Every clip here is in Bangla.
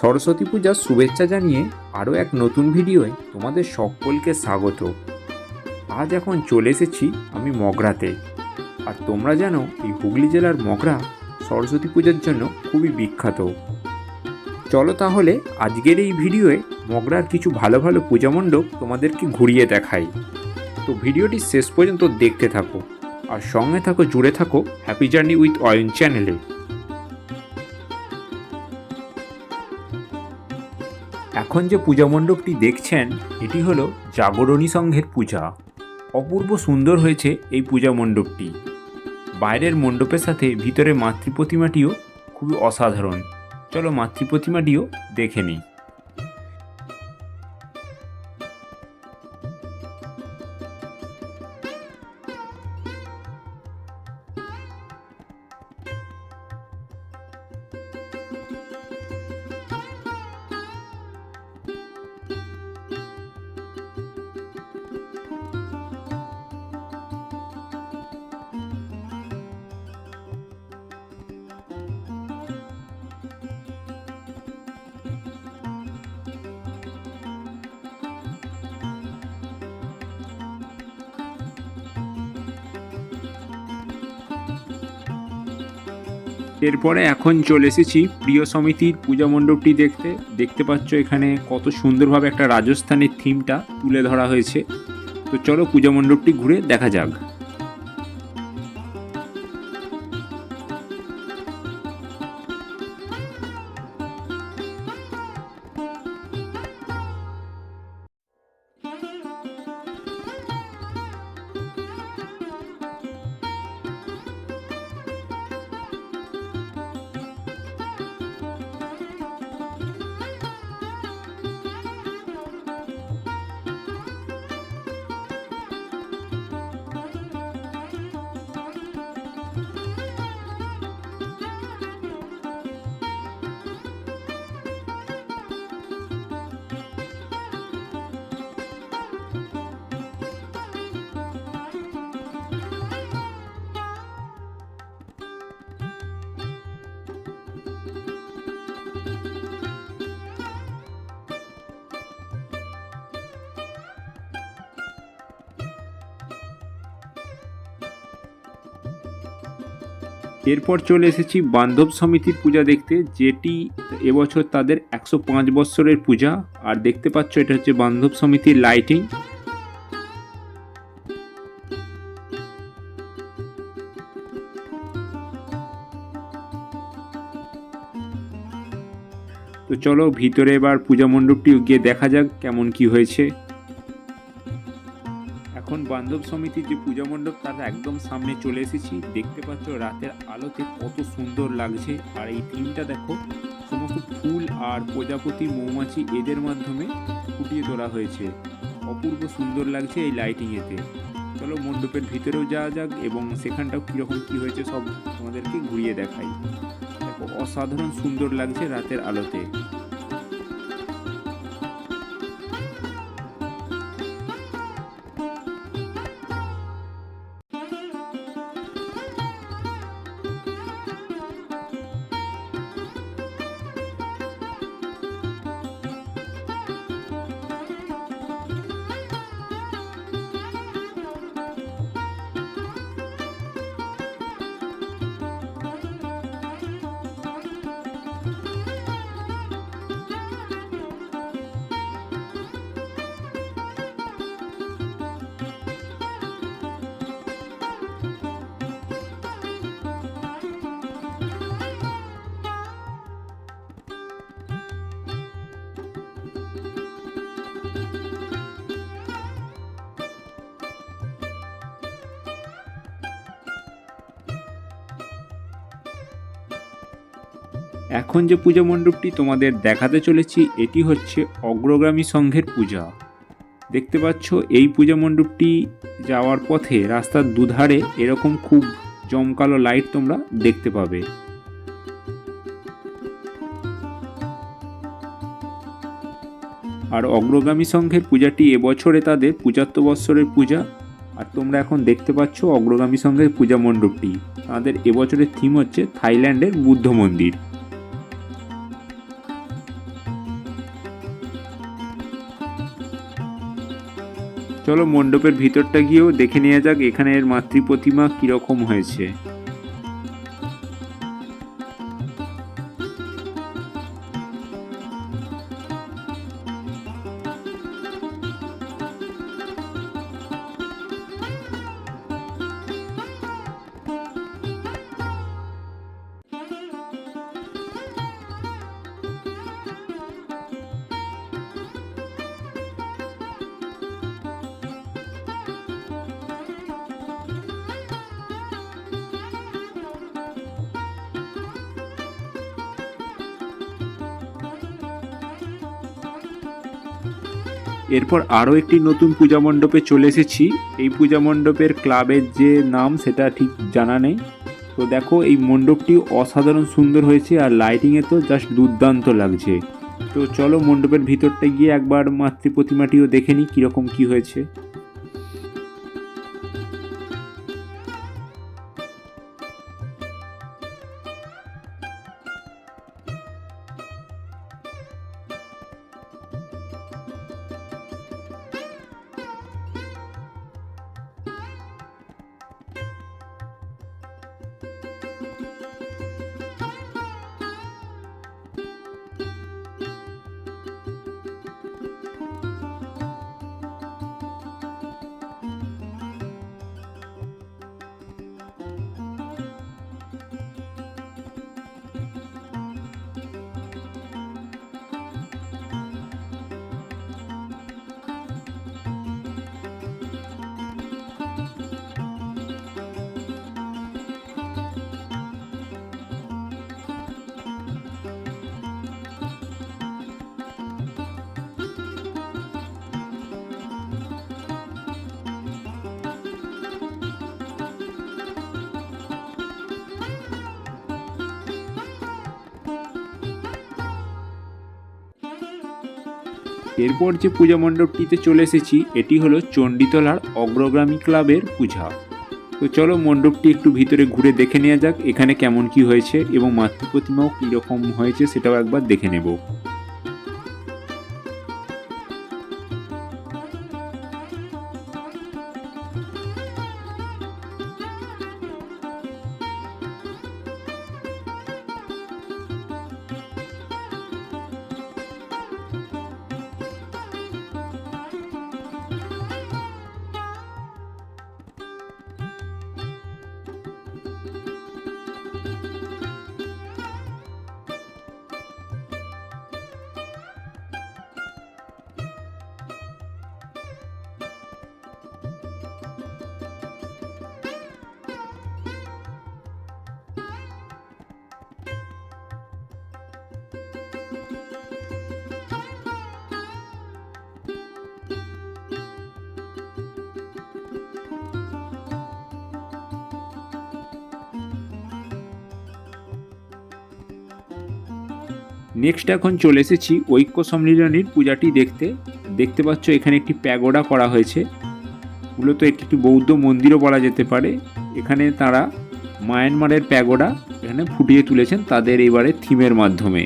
সরস্বতী পূজার শুভেচ্ছা জানিয়ে আরও এক নতুন ভিডিওয় তোমাদের সকলকে স্বাগত। আজ এখন চলে এসেছি আমি মগরাতে। আর তোমরা জানো, এই হুগলি জেলার মগরা সরস্বতী পূজার জন্য খুবই বিখ্যাত। চলো তাহলে আজকের এই ভিডিওয়ে মগরার কিছু ভালো ভালো পূজা মণ্ডপ তোমাদেরকে ঘুরিয়ে দেখাই। তো ভিডিওটি শেষ পর্যন্ত দেখতে থাকো। আর সঙ্গে থাকো, জুড়ে থাকো হ্যাপি জার্নি উইথ অয়ন চ্যানেলে এখন যে পূজা মণ্ডপটি দেখছেন, এটি হলো জাগরণী সংঘের পূজা। অপূর্ব সুন্দর হয়েছে এই পূজা মণ্ডপটি। বাইরের মণ্ডপের সাথে ভিতরে মাতৃ প্রতিমাটিও খুবই অসাধারণ। চলো মাতৃ প্রতিমাটিও দেখে নিই। এরপরে এখন চলে এসেছি প্রিয় সমিতির পূজা মণ্ডপটি দেখতে। দেখতে পাচ্ছ এখানে কত সুন্দরভাবে একটা রাজস্থানের থিমটা তুলে ধরা হয়েছে। তো চলো পূজা মণ্ডপটি ঘুরে দেখা যাক। এরপর চলে এসেছি বান্ধব সমিতির পূজা দেখতে, যেটি এবছর তাদের একশো পাঁচ বৎসরের পূজা। আর দেখতে পাচ্ছ, এটা হচ্ছে বান্ধব সমিতির লাইটিং তো চলো, ভিতরে এবার পূজা মণ্ডপটি গিয়ে দেখা যাক কেমন কি হয়েছে। এখন বান্ধব সমিতির যে পূজা মণ্ডপ, তার একদম সামনে চলে এসেছি। দেখতে পাচ্ছ রাতের আলোতে কত সুন্দর লাগছে। আর এই থিমটা দেখো, সমস্ত ফুল আর প্রজাপতি, মৌমাছি এদের মাধ্যমে ফুটিয়ে তোলা হয়েছে। অপূর্ব সুন্দর লাগছে এই লাইটিংয়েতে চলো মণ্ডপের ভিতরেও যাওয়া যাক এবং সেখানটাও কীরকম কী হয়েছে সব তোমাদেরকে ঘুরিয়ে দেখাই। দেখো, অসাধারণ সুন্দর লাগছে রাতের আলোতে। এখন যে পূজা মণ্ডপটি তোমাদের দেখাতে চলেছি, এটি হচ্ছে অগ্রগামী সংঘের পূজা। দেখতে পাচ্ছ, এই পূজা মণ্ডপটি যাওয়ার পথে রাস্তার দুধারে এরকম খুব জমকালো লাইট তোমরা দেখতে পাবে। আর অগ্রগামী সংঘের পূজাটি এবছরে তাদের পঁচাত্তর বৎসরের পূজা। আর তোমরা এখন দেখতে পাচ্ছ অগ্রগামী সংঘের পূজা মণ্ডপটি। তাদের এবছরের থিম হচ্ছে থাইল্যান্ডের বুদ্ধ মন্দির। চলো মণ্ডপের ভিতরটা গিয়েও দেখে নেওয়া যাক এখানে এর মাতৃ প্রতিমা কীরকম হয়েছে। এরপর আরও একটি নতুন পূজা মণ্ডপে চলে এসেছি। এই পূজা মণ্ডপের ক্লাবের যে নাম, সেটা ঠিক জানা নেই। তো দেখো, এই মণ্ডপটি অসাধারণ সুন্দর হয়েছে আর লাইটিংয়ে তো জাস্ট দুর্দান্ত লাগছে। তো চলো মণ্ডপের ভিতরটা গিয়ে একবার মাতৃ প্রতিমাটিও দেখে নিই কীরকম কী হয়েছে। এরপর যে পূজা মণ্ডপটিতে চলে এসেছি, এটি হলো চণ্ডীতলার অগ্রগ্রামী ক্লাবের পূজা। তো চলো মণ্ডপটি একটু ভিতরে ঘুরে দেখে নেওয়া যাক, এখানে কেমন কি হয়েছে এবং মাতৃ প্রতিমাও কীরকম হয়েছে সেটাও একবার দেখে নেব। নেক্সট এখন চলে এসেছি ঐক্য সম্মিলনীর পূজাটি দেখতে। দেখতে পাচ্ছ এখানে একটি প্যাগোডা করা হয়েছে। মূলত এটি একটি বৌদ্ধ মন্দিরও বলা যেতে পারে। এখানে তারা মায়ানমারের প্যাগোডা এখানে ফুটিয়ে তুলেছেন তাদের এবারে থিমের মাধ্যমে।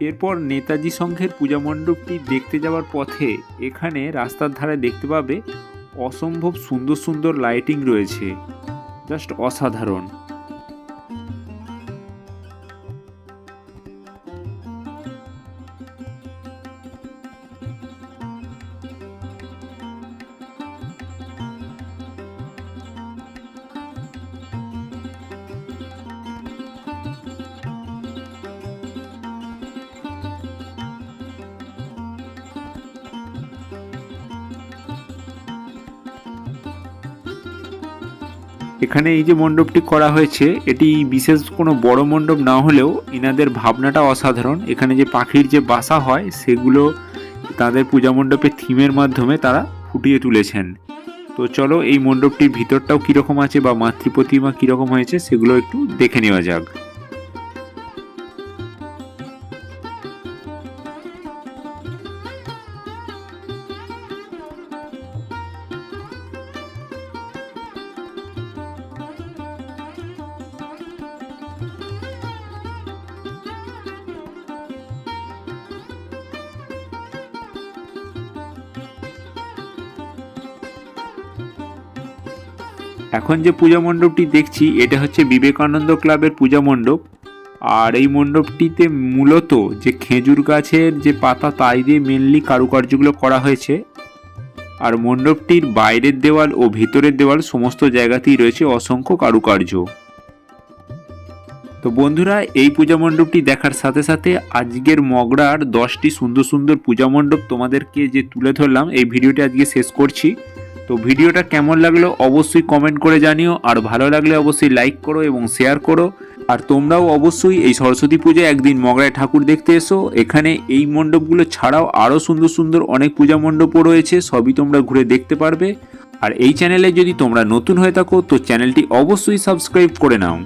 এরপর নেতাজি সংঘের পূজা মণ্ডপটি দেখতে যাওয়ার পথে এখানে রাস্তার ধারে দেখতে পাবে অসম্ভব সুন্দর সুন্দর লাইটিং রয়েছে। জাস্ট অসাধারণ। এখানে এই যে মণ্ডপটি করা হয়েছে, এটি বিশেষ কোনো বড় মণ্ডপ না হলেও এনাদের ভাবনাটা অসাধারণ। এখানে যে পাখির যে বাসা হয়, সেগুলো তাদের পূজা মণ্ডপের থিমের মাধ্যমে তারা ফুটিয়ে তুলেছেন। তো চলো, এই মণ্ডপটির ভিতরটাও কীরকম আছে বা মাতৃপ্রতিমা কীরকম হয়েছে, সেগুলো একটু দেখে নেওয়া যাক। এখন যে পূজা মণ্ডপটি দেখছি, এটা হচ্ছে বিবেকানন্দ ক্লাবের পূজা মণ্ডপ। আর এই মণ্ডপটিতে মূলত যে খেজুর গাছের যে পাতা, তাই দিয়ে মেনলি কারুকার্যগুলো করা হয়েছে। আর মণ্ডপটির বাইরের দেওয়াল ও ভিতরের দেওয়াল সমস্ত জায়গাতেই রয়েছে অসংখ্য কারুকার্য। তো বন্ধুরা, এই পূজা মণ্ডপটি দেখার সাথে সাথে আজকের মগরার দশটি সুন্দর সুন্দর পূজা মণ্ডপ তোমাদেরকে যে তুলে ধরলাম, এই ভিডিওটি আজকে শেষ করছি। তো ভিডিওটা কেমন লাগল অবশ্যই কমেন্ট করে জানিও, আর ভালো লাগলে অবশ্যই লাইক করো এবং শেয়ার করো। আর তোমরাও অবশ্যই এই সরস্বতী পুজোয় একদিন মগরায় ঠাকুর দেখতে এসো। এখানে এই মণ্ডপগুলো ছাড়াও আরও সুন্দর সুন্দর অনেক পূজা মণ্ডপও রয়েছে, সবই তোমরা ঘুরে দেখতে পারবে। আর এই চ্যানেলে যদি তোমরা নতুন হয়ে থাকো, তো চ্যানেলটি অবশ্যই সাবস্ক্রাইব করে নাও।